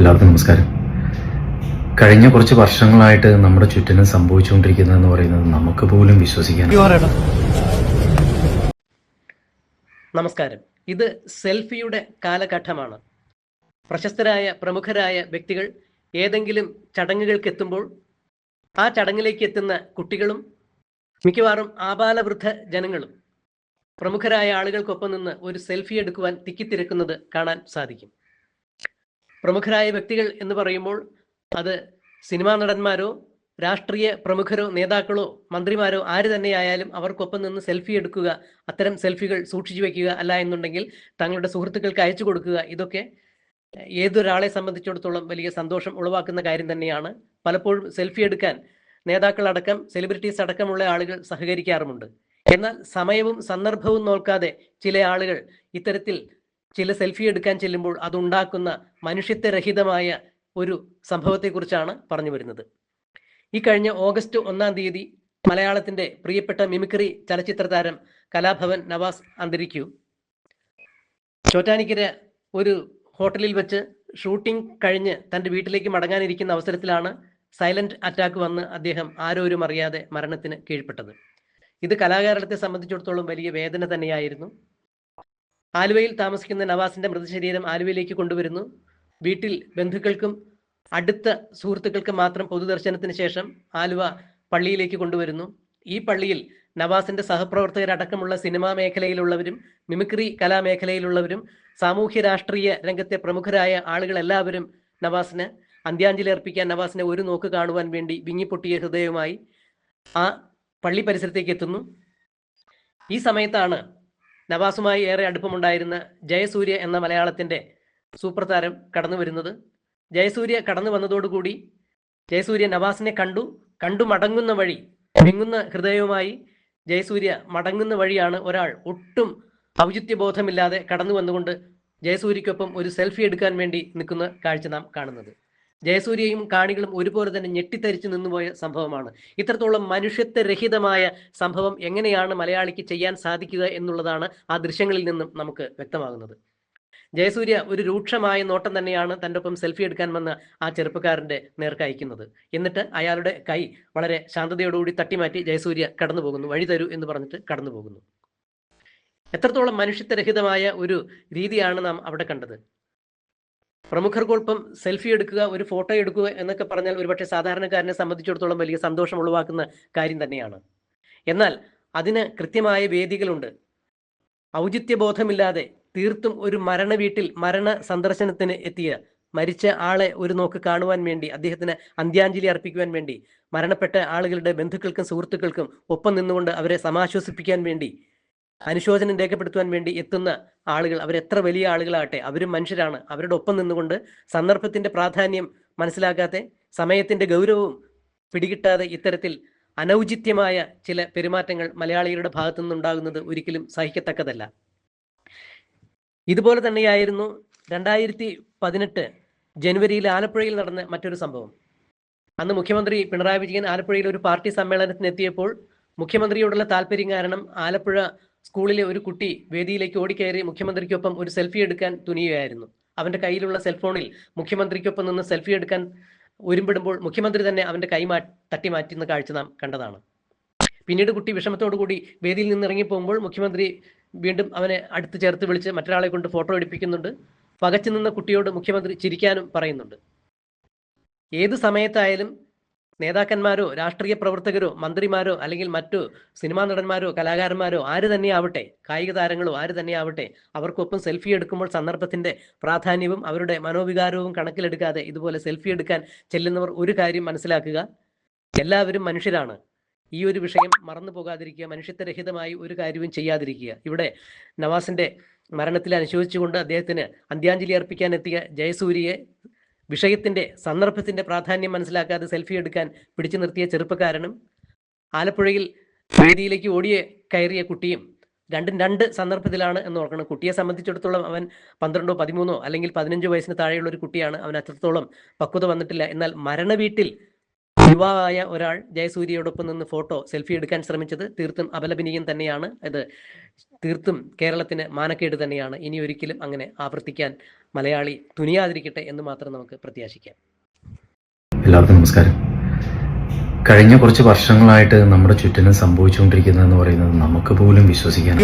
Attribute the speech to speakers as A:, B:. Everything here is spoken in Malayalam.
A: എല്ലാവർക്കും നമസ്കാരം. കഴിഞ്ഞ കുറച്ച് വർഷങ്ങളായിട്ട് നമ്മുടെ ചുറ്റിനും സംഭവിച്ചുകൊണ്ടിരിക്കുന്നതെന്ന് പറയുന്നത് നമുക്ക് പോലും വിശ്വസിക്കാൻ
B: നമസ്കാരം. ഇത് സെൽഫിയുടെ കാലഘട്ടമാണ്. പ്രശസ്തരായ പ്രമുഖരായ വ്യക്തികൾ ഏതെങ്കിലും ചടങ്ങുകൾക്ക് എത്തുമ്പോൾ ആ ചടങ്ങിലേക്ക് എത്തുന്ന കുട്ടികളും മിക്കവാറും ആപാലവൃദ്ധ ജനങ്ങളും പ്രമുഖരായ ആളുകൾക്കൊപ്പം നിന്ന് ഒരു സെൽഫി എടുക്കുവാൻ തിക്കിത്തിരക്കുന്നത് കാണാൻ സാധിക്കും. പ്രമുഖരായ വ്യക്തികൾ എന്ന് പറയുമ്പോൾ അത് സിനിമാ നടന്മാരോ രാഷ്ട്രീയ പ്രമുഖരോ നേതാക്കളോ മന്ത്രിമാരോ ആര് തന്നെയായാലും അവർക്കൊപ്പം നിന്ന് സെൽഫി എടുക്കുക അത്തരം സെൽഫികൾ സൂക്ഷിച്ചു വെക്കുക അല്ല എന്നുണ്ടെങ്കിൽ തങ്ങളുടെ സുഹൃത്തുക്കൾക്ക് അയച്ചു കൊടുക്കുക ഇതൊക്കെ ഏതൊരാളെ സംബന്ധിച്ചിടത്തോളം വലിയ സന്തോഷം ഉളവാക്കുന്ന കാര്യം തന്നെയാണ്. പലപ്പോഴും സെൽഫി എടുക്കാൻ നേതാക്കളടക്കം സെലിബ്രിറ്റീസ് അടക്കമുള്ള ആളുകൾ സഹകരിക്കാറുമുണ്ട്. എന്നാൽ സമയവും സന്ദർഭവും നോക്കാതെ ചില ആളുകൾ ഇത്തരത്തിൽ ചില സെൽഫി എടുക്കാൻ ചെല്ലുമ്പോൾ അതുണ്ടാക്കുന്ന മനുഷ്യത്വരഹിതമായ ഒരു സംഭവത്തെക്കുറിച്ചാണ് പറഞ്ഞു വരുന്നത്. ഈ കഴിഞ്ഞ ഓഗസ്റ്റ് ഒന്നാം തീയതി മലയാളത്തിന്റെ പ്രിയപ്പെട്ട മിമിക്രി ചലച്ചിത്ര താരം കലാഭവൻ നവാസ് അന്തരിക്കൂ ചോറ്റാനിക്കര ഒരു ഹോട്ടലിൽ വെച്ച് ഷൂട്ടിംഗ് കഴിഞ്ഞ് തന്റെ വീട്ടിലേക്ക് മടങ്ങാനിരിക്കുന്ന അവസരത്തിലാണ് സൈലന്റ് അറ്റാക്ക് വന്ന് അദ്ദേഹം ആരോരും അറിയാതെ മരണത്തിന് കീഴ്പ്പെട്ടത്. ഇത് കലാകാരത്തെ സംബന്ധിച്ചിടത്തോളം വലിയ വേദന തന്നെയായിരുന്നു. ആലുവയിൽ താമസിക്കുന്ന നവാസിന്റെ മൃതശരീരം ആലുവയിലേക്ക് കൊണ്ടുവരുന്നു. വീട്ടിൽ ബന്ധുക്കൾക്കും അടുത്ത സുഹൃത്തുക്കൾക്കും മാത്രം പൊതുദർശനത്തിന് ശേഷം ആലുവ പള്ളിയിലേക്ക് കൊണ്ടുവരുന്നു. ഈ പള്ളിയിൽ നവാസിന്റെ സഹപ്രവർത്തകരടക്കമുള്ള സിനിമാ മേഖലയിലുള്ളവരും മിമിക്രി കലാമേഖലയിലുള്ളവരും സാമൂഹ്യ രാഷ്ട്രീയ രംഗത്തെ പ്രമുഖരായ ആളുകളെല്ലാവരും നവാസിന് അന്ത്യാഞ്ജലി അർപ്പിക്കാൻ നവാസിനെ ഒരു നോക്ക് കാണുവാൻ വേണ്ടി വിങ്ങിപ്പൊട്ടിയ ഹൃദയവുമായി ആ പള്ളി പരിസരത്തേക്ക് എത്തുന്നു. ഈ സമയത്താണ് നവാസുമായി ഏറെ അടുപ്പമുണ്ടായിരുന്ന ജയസൂര്യ എന്ന മലയാളത്തിന്റെ സൂപ്പർ താരം കടന്നു വരുന്നത്. ജയസൂര്യ കടന്നു വന്നതോടുകൂടി ജയസൂര്യ നവാസിനെ കണ്ടു. കണ്ടു മടങ്ങുന്ന വഴി വിങ്ങുന്ന ഹൃദയവുമായി ജയസൂര്യ മടങ്ങുന്ന വഴിയാണ് ഒരാൾ ഒട്ടും ഔചിത്യബോധമില്ലാതെ കടന്നു വന്നുകൊണ്ട് ജയസൂര്യക്കൊപ്പം ഒരു സെൽഫി എടുക്കാൻ വേണ്ടി നിൽക്കുന്ന കാഴ്ച നാം കാണുന്നത്. ജയസൂര്യയും കാണികളും ഒരുപോലെ തന്നെ ഞെട്ടിത്തരിച്ചു നിന്നുപോയ സംഭവമാണ്. ഇത്രത്തോളം മനുഷ്യത്വരഹിതമായ സംഭവം എങ്ങനെയാണ് മലയാളിക്ക് ചെയ്യാൻ സാധിക്കുക എന്നുള്ളതാണ് ആ ദൃശ്യങ്ങളിൽ നിന്നും നമുക്ക് വ്യക്തമാകുന്നത്. ജയസൂര്യ ഒരു രൂക്ഷമായ നോട്ടം തന്നെയാണ് തന്റെ ഒപ്പം സെൽഫി എടുക്കാൻ വന്ന ആ ചെറുപ്പക്കാരന്റെ നേർക്ക് അയക്കുന്നത്. എന്നിട്ട് അയാളുടെ കൈ വളരെ ശാന്തതയോടുകൂടി തട്ടിമാറ്റി ജയസൂര്യ കടന്നു പോകുന്നു വഴി തരൂ എന്ന് പറഞ്ഞിട്ട് കടന്നു പോകുന്നു എത്രത്തോളം മനുഷ്യത്വരഹിതമായ ഒരു രീതിയാണ് നാം അവിടെ കണ്ടത്? പ്രമുഖർക്കൊപ്പം സെൽഫി എടുക്കുക ഒരു ഫോട്ടോ എടുക്കുക എന്നൊക്കെ പറഞ്ഞാൽ ഒരുപക്ഷെ സാധാരണക്കാരനെ സംബന്ധിച്ചിടത്തോളം വലിയ സന്തോഷം ഉളവാക്കുന്ന കാര്യം തന്നെയാണ്. എന്നാൽ അതിന് കൃത്യമായ വേദികളുണ്ട്. ഔചിത്യബോധമില്ലാതെ തീർത്തും ഒരു മരണ വീട്ടിൽ മരണ സന്ദർശനത്തിന് എത്തിയ മരിച്ച ആളെ ഒരു നോക്ക് കാണുവാൻ വേണ്ടി അദ്ദേഹത്തിന് അന്ത്യാഞ്ജലി അർപ്പിക്കുവാൻ വേണ്ടി മരണപ്പെട്ട ആളുകളുടെ ബന്ധുക്കൾക്കും സുഹൃത്തുക്കൾക്കും ഒപ്പം നിന്നുകൊണ്ട് അവരെ സമാശ്വസിപ്പിക്കാൻ വേണ്ടി അനുശോചനം രേഖപ്പെടുത്തുവാൻ വേണ്ടി എത്തുന്ന ആളുകൾ അവരെത്ര വലിയ ആളുകളാകട്ടെ അവരും മനുഷ്യരാണ്. അവരുടെ ഒപ്പം നിന്നുകൊണ്ട് സന്ദർഭത്തിന്റെ പ്രാധാന്യം മനസ്സിലാക്കാതെ സമയത്തിന്റെ ഗൗരവവും പിടികിട്ടാതെ ഇത്തരത്തിൽ അനൗചിത്യമായ ചില പെരുമാറ്റങ്ങൾ മലയാളികളുടെ ഭാഗത്തു നിന്നുണ്ടാകുന്നത് ഒരിക്കലും സഹിക്കത്തക്കതല്ല. ഇതുപോലെ തന്നെയായിരുന്നു രണ്ടായിരത്തി പതിനെട്ട് ജനുവരിയിൽ ആലപ്പുഴയിൽ നടന്ന മറ്റൊരു സംഭവം. അന്ന് മുഖ്യമന്ത്രി പിണറായി വിജയൻ ആലപ്പുഴയിൽ ഒരു പാർട്ടി സമ്മേളനത്തിനെത്തിയപ്പോൾ മുഖ്യമന്ത്രിയോടുള്ള താല്പര്യം കാരണം ആലപ്പുഴ സ്കൂളിലെ ഒരു കുട്ടി വേദിയിലേക്ക് ഓടിക്കയറി മുഖ്യമന്ത്രിക്കൊപ്പം ഒരു സെൽഫി എടുക്കാൻ തുനിയുകയായിരുന്നു. അവന്റെ കയ്യിലുള്ള സെൽഫോണിൽ മുഖ്യമന്ത്രിക്കൊപ്പം നിന്ന് സെൽഫി എടുക്കാൻ ഒരുമ്പിടുമ്പോൾ മുഖ്യമന്ത്രി തന്നെ അവന്റെ കൈ മാ തട്ടി മാറ്റുന്ന കാഴ്ച നാം കണ്ടതാണ്. പിന്നീട് കുട്ടി വിഷമത്തോടു കൂടി വേദിയിൽ നിന്ന് ഇറങ്ങി ഇറങ്ങിപ്പോകുമ്പോൾ മുഖ്യമന്ത്രി വീണ്ടും അവനെ അടുത്ത് ചേർത്ത് വിളിച്ച് മറ്റൊരാളെ കൊണ്ട് ഫോട്ടോ എടുപ്പിക്കുന്നുണ്ട്. പകച്ചു നിന്ന കുട്ടിയോട് മുഖ്യമന്ത്രി ചിരിക്കാനും പറയുന്നുണ്ട്. ഏത് സമയത്തായാലും നേതാക്കന്മാരോ രാഷ്ട്രീയ പ്രവർത്തകരോ മന്ത്രിമാരോ അല്ലെങ്കിൽ മറ്റു സിനിമാ നടന്മാരോ കലാകാരന്മാരോ ആര് തന്നെയാവട്ടെ കായിക താരങ്ങളോ ആര് തന്നെയാവട്ടെ അവർക്കൊപ്പം സെൽഫി എടുക്കുമ്പോൾ സന്ദർഭത്തിന്റെ പ്രാധാന്യവും അവരുടെ മനോവികാരവും കണക്കിലെടുക്കാതെ ഇതുപോലെ സെൽഫി എടുക്കാൻ ചെല്ലുന്നവർ ഒരു കാര്യം മനസ്സിലാക്കുക. എല്ലാവരും മനുഷ്യരാണ്. ഈ ഒരു വിഷയം മറന്നു പോകാതിരിക്കുക മനുഷ്യത്വരഹിതമായി ഒരു കാര്യവും ചെയ്യാതിരിക്കുക. ഇവിടെ നവാസിന്റെ മരണത്തിൽ അനുശോചിച്ചുകൊണ്ട് അദ്ദേഹത്തിന് അന്ത്യാഞ്ജലി അർപ്പിക്കാൻ എത്തിയ ജയസൂര്യയെ വിഷയത്തിന്റെ സന്ദർഭത്തിന്റെ പ്രാധാന്യം മനസ്സിലാക്കാതെ സെൽഫി എടുക്കാൻ പിടിച്ചു നിർത്തിയ ചെറുപ്പക്കാരനും ആലപ്പുഴയിൽ വേദിയിലേക്ക് ഓടിയ കയറിയ കുട്ടിയും രണ്ടും രണ്ട് സന്ദർഭത്തിലാണ് എന്ന് ഓർക്കണം. കുട്ടിയെ സംബന്ധിച്ചിടത്തോളം അവൻ പന്ത്രണ്ടോ പതിമൂന്നോ അല്ലെങ്കിൽ പതിനഞ്ചോ വയസ്സിന് താഴെയുള്ള ഒരു കുട്ടിയാണ്. അവൻ അത്രത്തോളം പക്വത വന്നിട്ടില്ല. എന്നാൽ മരണ വീട്ടിൽ യുവാവായ ഒരാൾ ജയസൂര്യയോടൊപ്പം നിന്ന് ഫോട്ടോ സെൽഫി എടുക്കാൻ ശ്രമിച്ചത് തീർത്തും അപലപനീയം തന്നെയാണ്. ഇത് തീർത്തും കേരളത്തിന് മാനക്കേട് തന്നെയാണ്. ഇനി ഒരിക്കലും അങ്ങനെ ആവർത്തിക്കാൻ മലയാളി തുനിയാതിരിക്കട്ടെ എന്ന് മാത്രം നമുക്ക് പ്രത്യാശിക്കാം.
A: എല്ലാവർക്കും നമസ്കാരം. കഴിഞ്ഞ കുറച്ച് വർഷങ്ങളായിട്ട് നമ്മുടെ ചുറ്റിനും സംഭവിച്ചുകൊണ്ടിരിക്കുന്നതെന്ന് പറയുന്നത് നമുക്ക് പോലും വിശ്വസിക്കാൻ.